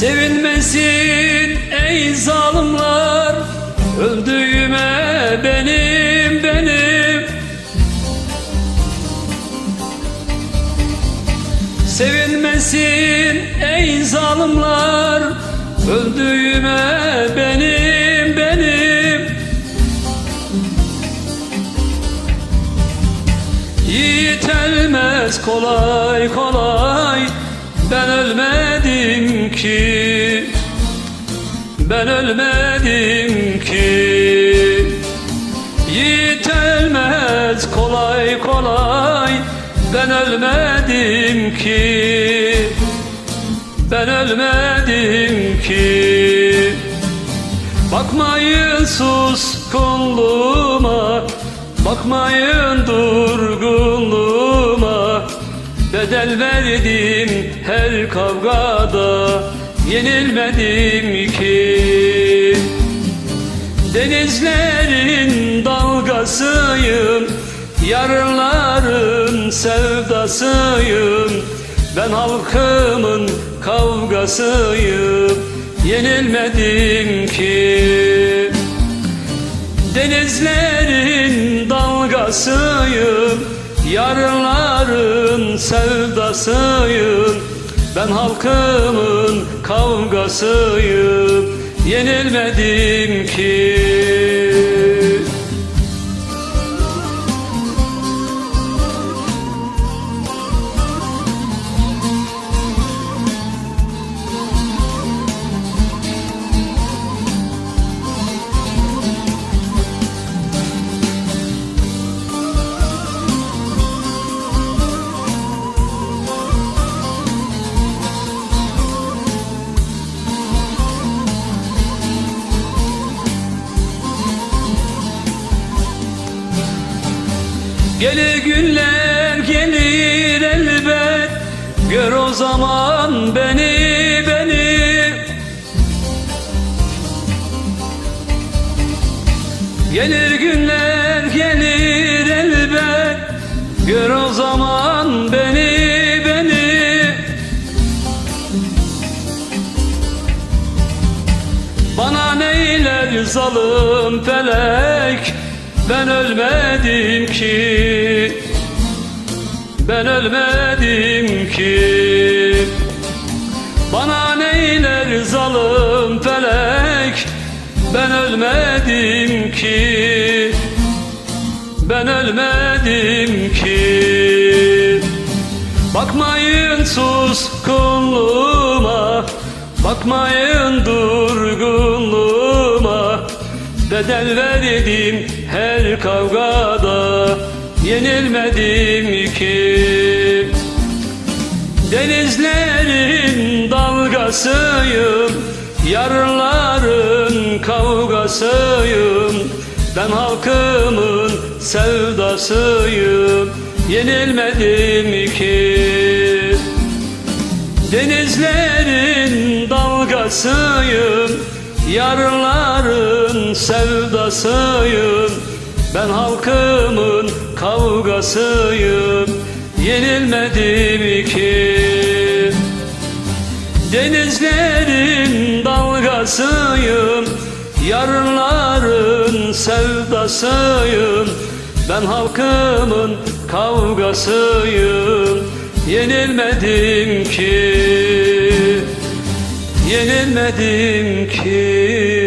Sevinmesin ey zalimler Öldüğüme benim benim. Sevinmesin ey zalimler Öldüğüme benim benim. Yiğit kolay kolay Ben ölmedim ki Ben ölmedim ki. Yiğit ölmez kolay kolay Ben ölmedim ki. Ben ölmedim ki. Bakmayın suskunluğuma Bakmayın durgunluğuma Bedel verdim her kavgada Yenilmedim ki. Denizlerin dalgasıyım Yarınların sevdasıyım. Ben halkımın kavgasıyım Yenilmedim ki. Denizlerin dalgasıyım Yarınların sevdasıyım. Ben halkımın kavgasıyım. Yenilmedim ki Gelir günler gelir elbet. Gör o zaman beni beni. Gelir günler gelir elbet. Gör o zaman beni beni. Bana neyler zalim felek Ben ölmedim ki. Ben ölmedim ki. Bana neyler zalim felek. Ben ölmedim ki. Ben ölmedim ki. Bakmayın suskunluğuma. Bakmayın durgunluğuma Bedel verdim her kavgada Yenilmedim ki. Denizlerin dalgasıyım Yarınların kavgasıyım. Ben halkımın sevdasıyım Yenilmedim ki. Denizlerin dalgasıyım Yarınların sevdasıyım. Ben halkımın kavgasıyım. Yenilmedim ki. Denizlerin dalgasıyım. Yarınların sevdasıyım. Ben halkımın kavgasıyım. Yenilmedim ki yenilmedim ki